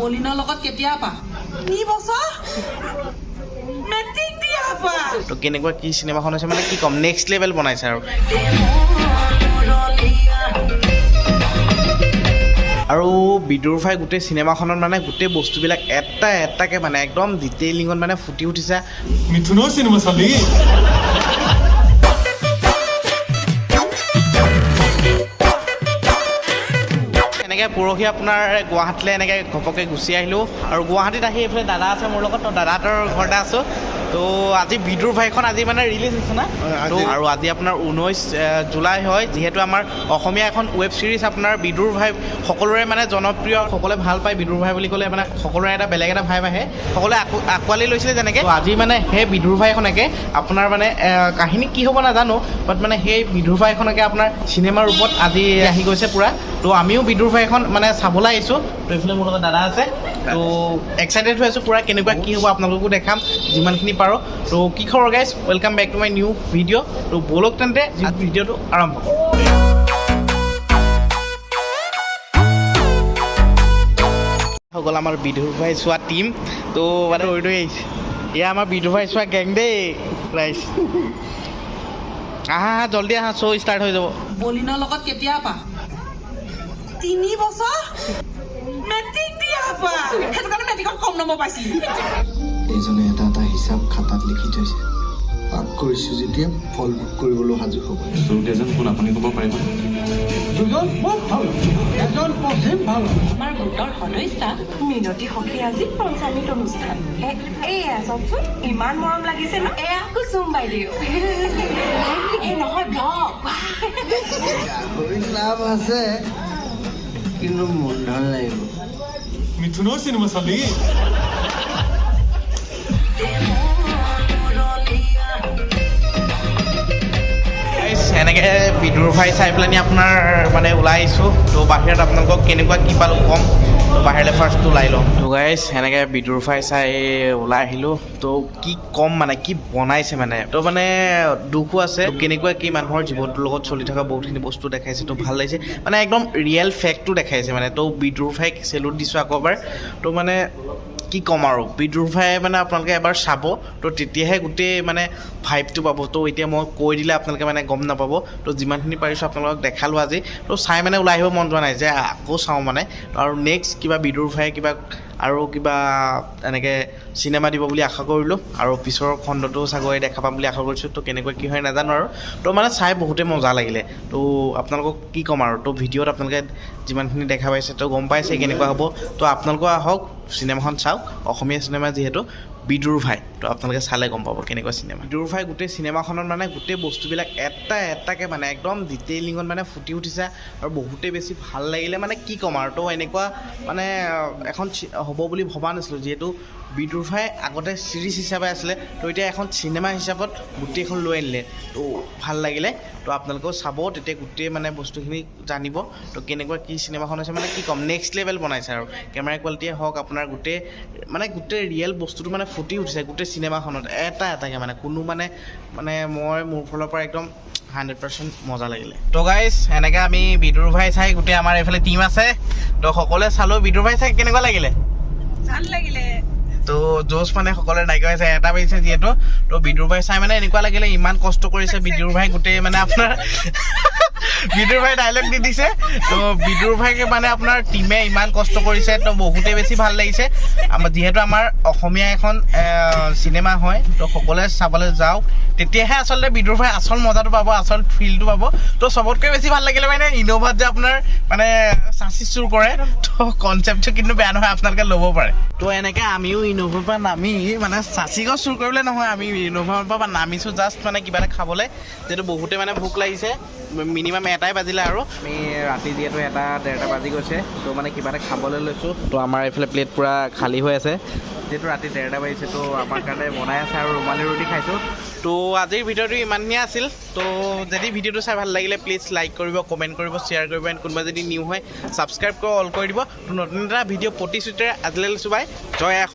বলিনৰ লগত কেতিয়া পা তিনি বছৰ? মেট্ৰিক দিয়া পা তো কেনেকুৱা কি চিনেমাখন হৈছে মানে কি ক'ম? নেক্সট লেভেল বনাইছে আৰু। আৰু বিদুৰ ভাই গোটেই চিনেমাখনত মানে গোটেই বস্তুবিলাক এটা এটাকে মানে একদম ডিটেইলিঙত মানে ফুটি উঠিছে। মিথুনৰ চিনেমা চালি? এনেকৈ পৰহি আপোনাৰ গুৱাহাটীলৈ এনেকৈ ঘপকৈ গুচি আহিলোঁ। আৰু গুৱাহাটীত আহি এইফালে দাদা আছে মোৰ লগত দাদাহঁতৰ ঘৰতে আছোঁ। তো আজি বিদুৰ ভাইখন আজি মানে ৰিলিজ হৈছে না? আৰু আজি আপোনাৰ ঊনৈছ জুলাই হয় যিহেতু আমাৰ অসমীয়া এখন ৱেব ছিৰিজ আপোনাৰ বিদুৰ ভাই সকলোৰে মানে জনপ্ৰিয় সকলোৱে ভাল পায় বিদুৰ ভাই বুলি ক'লে মানে সকলোৰে এটা বেলেগ এটা ভাইব আহে সকলোৱে আকো- আঁকোৱালি লৈছিলে যেনেকৈ। তো আজি মানে সেই বিদুৰ ভাইখনকে আপোনাৰ মানে কাহিনী কি হ'ব নাজানো বাট মানে সেই বিদুৰ ভাইখনকে আপোনাৰ চিনেমাৰ ৰূপত আজি আহি গৈছে পূৰা। তো আমিও বিদুৰ ভাইখন মানে চাবলৈ আহিছোঁ। তো এইফালে মোৰ লগত দাদা আছে। তো এক্সাইটেড হৈ আছোঁ পূৰা কেনেকুৱা কি হ'ব আপোনালোকো দেখাম যিমানখিনি পাৰোঁ। তো কি খবৰ guys welcome back to my new video' তো ব'লক তেন্তে ভিডিঅ'টো আৰম্ভ কৰোঁ। হৈ গ'ল আমাৰ বিদুৰ ভাই চোৱা টীম তো মানে ৰৈ ৰৈ আহিছে। এয়া আমাৰ বিদুৰ ভাই চোৱা গেং দেই ৰাইজ আহা আহা জল্দি আহা শ্ব' ষ্টাৰ্ট হৈ যাব। বলিনৰ লগত কেতিয়া পা? তিনি বছৰ? মেট্ৰিক দিয়া পা সেইটো কাৰণে মেট্ৰিকত কম নম্বৰ পাইছিলি এইজনে এটা এটা হিচাপ খাতাত লিখি থৈছে পাক কৰিছোঁ যেতিয়া ফল ভোগ কৰিবলৈ সাজু হ'ব শ্বুট কোন আপুনি ক'ব পাৰিব দুজন খুব ভাল এজন পশ্চিম ভাল আমাৰ গোটৰ সদস্যা মিনতী সখী আজি পঞ্চামৃত অনুষ্ঠান এ- এয়া চাওকচোন ইমান মৰম লাগিছে ন এয়া কুচুম বাইদেউ নহয় লাভ আছে কিন্তু মূলধন লাগিব মিথুনৰ চিনেমা চালি এনেকৈ বিদুৰ ভাই চাই পেলানি আপোনাৰ মানে ওলাই আহিছোঁ। তো বাহিৰত আপোনালোকক কেনেকুৱা কি পালোঁ ক'ম। ফাৰ্ষ্ট ওলাই লওঁ তো গাইজ এনেকৈ বিদুৰ চাই ওলাই আহিলোঁ। তো কি ক'ম মানে কি বনাইছে মানে? তো মানে দুখো আছে। কেনেকুৱা কি মানুহৰ জীৱনটোৰ লগত চলি থকা বহুতখিনি বস্তু দেখাইছে, তো ভালো লাগিছে। মানে একদম ৰিয়েল ফেক্টটো দেখাইছে মানে। তো বিদুৰ ভাইক চেলুট দিছোঁ আকৌ এবাৰ। তো মানে কি ক'ম আৰু? বিদুৰ ভাই মানে আপোনালোকে এবাৰ চাব। তো তেতিয়াহে গোটেই মানে ভাইবটো পাব। তো এতিয়া মই কৈ দিলে আপোনালোকে মানে গম নাপাব। তো যিমানখিনি পাৰিছোঁ আপোনালোকক দেখালোঁ আজি। তো চাই মানে ওলাই আহিব মন যোৱা নাই যে আকৌ চাওঁ মানে। আৰু নেক্সট কিবা বিদুৰ ভাই কিবা আৰু কিবা এনেকৈ চিনেমা দিব বুলি আশা কৰিলোঁ। আৰু পিছৰ খণ্ডটো চাগৈ দেখা পাম বুলি আশা কৰিছোঁ। তো কেনেকুৱা কি হয় নাজানো আৰু। তো মানে চাই বহুতেই মজা লাগিলে। তো আপোনালোকক কি ক'ম আৰু? তো ভিডিঅ'ত আপোনালোকে যিমানখিনি দেখা পাইছে তো গম পাইছে কেনেকুৱা হ'ব। তো আপোনালোকো আহক চিনেমাখন চাওক। অসমীয়া চিনেমা যিহেতু বিদুৰ ভাই। তো আপোনালোকে চালে গম পাব কেনেকুৱা চিনেমা বিদুৰ ভাই, গোটেই চিনেমাখনত মানে গোটেই বস্তুবিলাক এটা এটাকে মানে একদম ডিটেইলিঙত মানে ফুটি উঠিছে আৰু বহুতেই বেছি ভালো লাগিলে মানে কি ক'ম আৰু। তো এনেকুৱা মানে এখন হ'ব বুলি ভবা নাছিলোঁ, যিহেতু বিদুৰ ভাই আগতে ছিৰিজ হিচাপে আছিলে, তো এতিয়া এখন চিনেমা হিচাপত গোটেইখন লৈ আনিলে। তো ভালো লাগিলে, তো আপোনালোকেও চাব, তেতিয়া গোটেই মানে বস্তুখিনি জানিব, তো কেনেকুৱা কি চিনেমাখন হৈছে মানে কি ক'ম। নেক্সট লেভেল বনাইছে আৰু। কেমেৰা কোৱালিটিয়ে হওক, আপোনাৰ গোটেই মানে গোটেই ৰিয়েল বস্তুটো মানে ফুটি উঠিছে, গোটেই চিনেমাখনত এটা এটাকে মানে কোনো মানে মানে মই মোৰ ফালৰ পৰা একদম হাণ্ড্ৰেড পাৰ্চেণ্ট মজা লাগিলে। তো গাইজ এনেকৈ আমি বিদুৰ ভাই চাই গোটেই আমাৰ এইফালে টীম আছে। তো সকলোৱে চালোঁ বিদুৰ ভাই চাই কেনেকুৱা লাগিলে? ভালো লাগিলে। তো জোচ মানে সকলোৰে নাইকিয়া হৈছে এটা বাজিছে যিহেতু তো বিদুৰ ভাই চাই মানে এনেকুৱা লাগিলে ইমান কষ্ট কৰিছে বিদুৰ ভাই গোটেই মানে আপোনাৰ বিদুৰ ভাই ডাইলগ দি দিছে। তো বিদুৰ ভাইকে মানে আপোনাৰ টীমে ইমান কষ্ট কৰিছে, তো বহুতেই বেছি ভালো লাগিছে। আমাৰ যিহেতু আমাৰ অসমীয়া এখন চিনেমা হয়, তো সকলোৱে চাবলৈ যাওক। তেতিয়াহে আচলতে বিদুৰ ভাই আচল মজাটো পাব, আচল ফিলটো পাব। তো চবতকৈ বেছি ভালো লাগিলে মানে ইন'ভাত যে আপোনাৰ মানে চাচি চুৰ কৰে। তো কনচেপ্টটো কিন্তু বেয়া নহয়, আপোনালোকে ল'ব পাৰে। তো এনেকৈ আমিও ইন'ভাৰ পৰা নামি মানে চাচিগছ চুৰ কৰিবলৈ নহয়, আমি ইন'ভাৰ পৰা নামিছোঁ জাষ্ট মানে কিবা এটা খাবলৈ। যিহেতু বহুতে মানে ভোক লাগিছে মিনিমাম এটাই বাজিলে আৰু। আমি ৰাতি যিহেতু এটা ডেৰটা বাজি গৈছে তো মানে কিবা এটা খাবলৈ লৈছোঁ। তো আমাৰ এইফালে প্লেট পূৰা খালী হৈ আছে। যিহেতু ৰাতি ডেৰটা বাজিছে তো আমাৰ কাৰণে বনাই আছে আৰু ৰুমালী ৰুটি খাইছোঁ। তো আজিৰ ভিডিঅ'টো ইমানখিনিয়ে আছিল। তো যদি ভিডিঅ'টো চাই ভালো লাগিলে প্লিজ লাইক কৰিব কমেণ্ট কৰিব শ্বেয়াৰ কৰিব এণ্ড কোনোবা যদি নিউ হয় ছাবস্ক্ৰাইব কৰি অল কৰি দিব। তো নতুন এটা ভিডিঅ' প্ৰতিশ্ৰুতিৰে আজিলৈ লৈছোঁ বাই জয়।